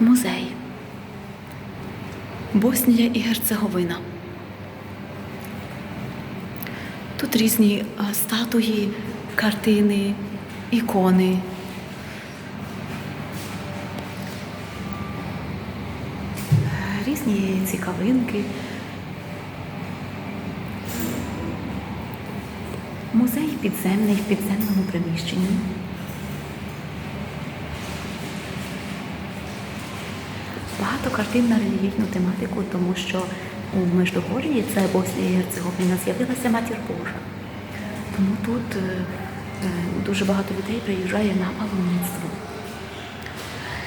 Музей. Боснія і Герцеговина. Тут різні статуї, картини, ікони. Різні цікавинки. Музей підземний в підземному приміщенні. Багато картин на релігійну тематику, тому що у Междугор'ї, це Боснія і Герцеговина, з'явилася матір Божа. Тому тут е, е, дуже багато людей приїжджає на паломництво.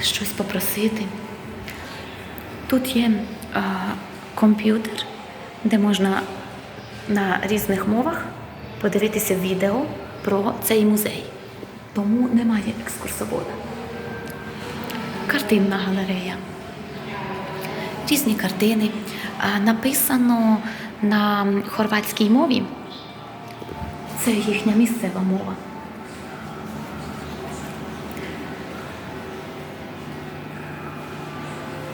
Щось попросити. Тут є е, комп'ютер, де можна на різних мовах подивитися відео про цей музей. Тому немає екскурсовода. Картинна галерея. Різні картини. Написано на хорватській мові. Це їхня місцева мова.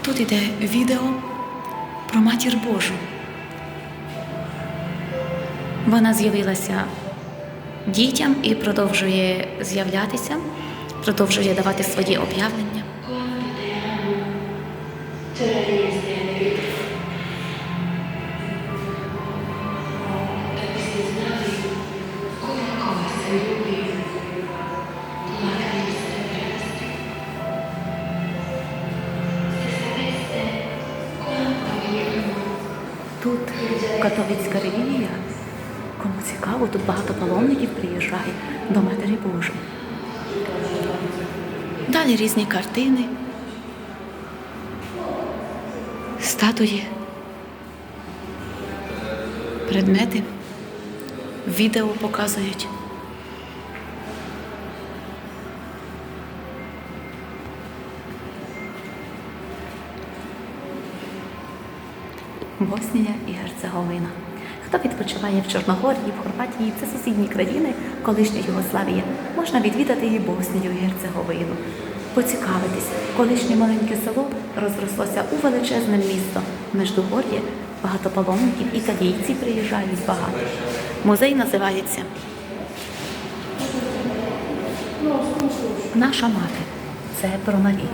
Тут іде відео про матір Божу. Вона з'явилася дітям і продовжує з'являтися, продовжує давати свої об'явлення. Тут католицька релігія. Кому цікаво, тут багато паломників приїжджає до Матері Божої. Далі різні картини, статуї, предмети, відео показують. Боснія і Герцеговина. Хто відпочиває в Чорногорії, в Хорватії, це сусідні країни, колишня Югославія, можна відвідати і Боснію і Герцеговину. Поцікавитись, колишнє маленьке село розрослося у величезне місто. Междугор'є багато паломників, італійці приїжджають багато. Музей називається Наша мати. Це про Марію.